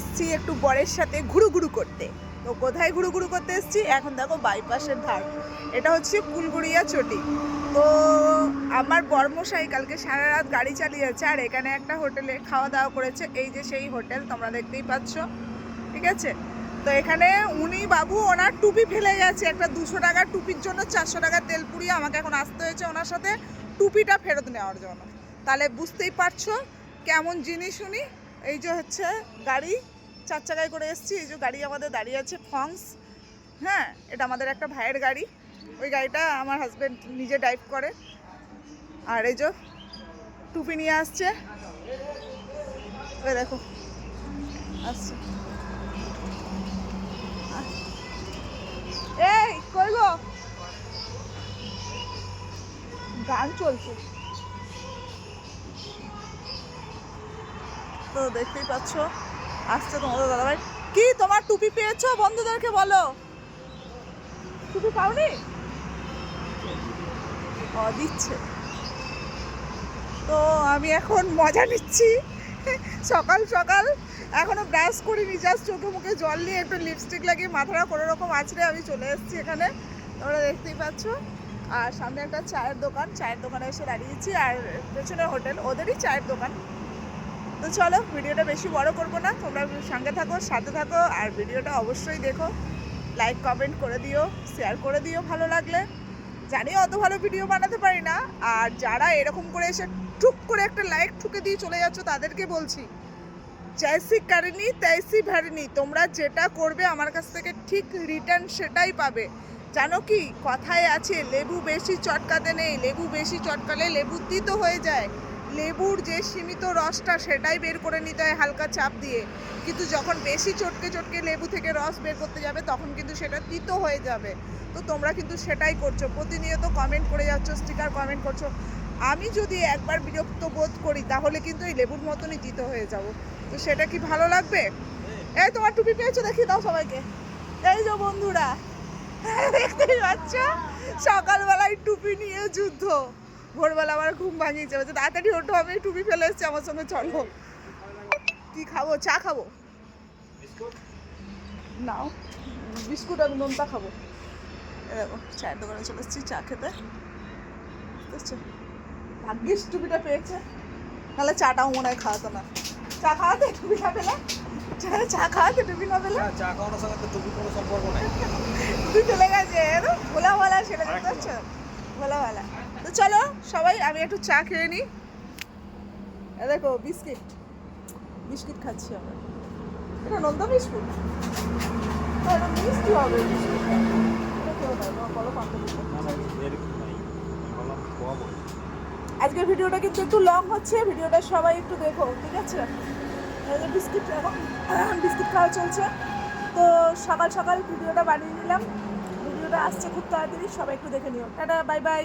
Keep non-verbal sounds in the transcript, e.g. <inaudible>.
এসছি একটু বরের সাথে ঘুরু ঘুরু করতে। তো কোথায় ঘুরু ঘুরু করতে এসছি? এখন দেখো বাইপাসের ধার। এটা হচ্ছে কুলগুড়িয়া চটি। তো আমার বর্মশাই কালকে সারা রাত গাড়ি চালিয়েছে আর এখানে একটা হোটেলে খাওয়া দাওয়া করেছে। এই যে সেই হোটেল, তোমরা দেখতেই পাচ্ছ। ঠিক আছে? তো এখানে উনি বাবু ওনার টুপি ফেলে গেছে। একটা দুশো টাকার টুপির জন্য চারশো টাকার তেল পুড়িয়ে আমাকে এখন আসতে হয়েছে ওনার সাথে। টুপিটা ফেরত নেওয়ার জন্য। তাহলে বুঝতেই পারছ কেমন জিনিস উনি? এই যে হচ্ছে গাড়ি, চার চাকায় করে এসেছি। এই যে গাড়ি আমাদের দাঁড়িয়ে আছে ফংস হ্যাঁ এটা আমাদের একটা ভাইয়ের গাড়ি। ওই গাড়িটা আমার হাজব্যান্ড নিজে ড্রাইভ করে। আর এই যে টুপি নিয়ে আসছে। ওই দেখো, আসছে। এই, কই গো? গান চলছে। তো দেখতেই পাচ্ছ। আসছে তোমাদের দাদাভাই। কি, তোমার টুপি পেয়েছ? বন্ধুদেরকে বলো। টুপি পাওনি? ও, দিচ্ছে। তো আমি এখন মজা নিচ্ছি। সকাল সকাল। এখনও ব্রাশ করিনি জাস্ট চোখে মুখে জল নিয়ে একটু লিপস্টিক লাগিয়ে মাথাটা কোনো রকম আছড়ে আমি চলে এসেছি এখানে। তোমরা দেখতেই পাচ্ছ। আর সামনে একটা চায়ের দোকান। চায়ের দোকানে এসে দাঁড়িয়েছি। আর পেছনে হোটেল। ওদেরই চায়ের দোকান। তো চলো, ভিডিওটা বেশি বড় করব না। তোমরা সঙ্গে থাকো, সাথে থাকো, আর ভিডিওটা অবশ্যই দেখো। লাইক কমেন্ট করে দিও শেয়ার করে দিও ভালো লাগলে। জানি অত ভালো ভিডিও বানাতে পারি না। আর যারা এরকম করে এসে টুক করে একটা লাইক ঠুকে দিয়ে চলে যাচ্ছ, তাদেরকে বলছি জয়সি কারেনি তেসি ভ্যারেনি তোমরা যেটা করবে, আমার কাছ থেকে ঠিক রিটার্ন সেটাই পাবে। জানো কি, কথায় আছে, লেবু বেশি চটকাতে নেই, লেবু বেশি চটকালে লেবু তিতো হয়ে যায়। লেবুর যে সীমিত রসটা সেটাই বের করে নিতে হয় হালকা চাপ দিয়ে। কিন্তু যখন বেশি চটকে চটকে লেবু থেকে রস বের করতে যাবে, তখন কিন্তু সেটা তিতো হয়ে যাবে। তো তোমরা কিন্তু সেটাই করছ। প্রতিনিয়ত কমেন্ট করে যাচ্ছ স্টিকার কমেন্ট করছ। আমি যদি একবার বিরক্ত বোধ করি, তাহলে কিন্তু এই লেবুর মতনই তিতো হয়ে যাব। তো সেটা কি ভালো লাগবে? এই তোমার টুপি পেয়েছ? দেখি দাও সবাইকে। এই যে বন্ধুরা, দেখতেই পাচ্ছ? সকালবেলায় টুপি নিয়ে যুদ্ধ। ভোরবেলা আমার ঘুম ভাঙিয়েছে। বলছে তাড়াতাড়ি ওঠো আমি টুপি ফেলে এসছি আমার সঙ্গে চলো। কি খাব? চা খাব? নাও বিস্কুট আর নোনতা খাব। দেখো চায়ের দোকানে চলে এসেছি চা খেতে। বুঝছ ভাগ্যিস টুপিটা পেয়েছে। তাহলে চাটাও মনে হয় খাওয়াতো না। চা খাওয়াতে টুপি না পেলে? চা- খাওয়াতে টুপি না পেলে? চা খাওয়ানোর সঙ্গে তো টুপি কোনো সম্পর্ক নেই। <laughs> তুই চলে গেছে ভোলা ভালা সেটা পাচ্ছ ভোলা ভালা তো চলো সবাই আমি একটু চা খেয়ে নিই। দেখো বিস্কিট। বিস্কিট খাচ্ছি আমরা। এটা নন্দা বিস্কুট? মিষ্টি হবে আজকের ভিডিওটা কিন্তু একটু লং হচ্ছে ভিডিওটা সবাই একটু দেখো ঠিক আছে? বিস্কিট এখন বিস্কিট খাওয়া চলছে। তো সকাল সকাল ভিডিওটা বানিয়ে নিলাম। ভিডিওটা আসছে খুব তাড়াতাড়ি সবাই একটু দেখে নিও। Tata bye bye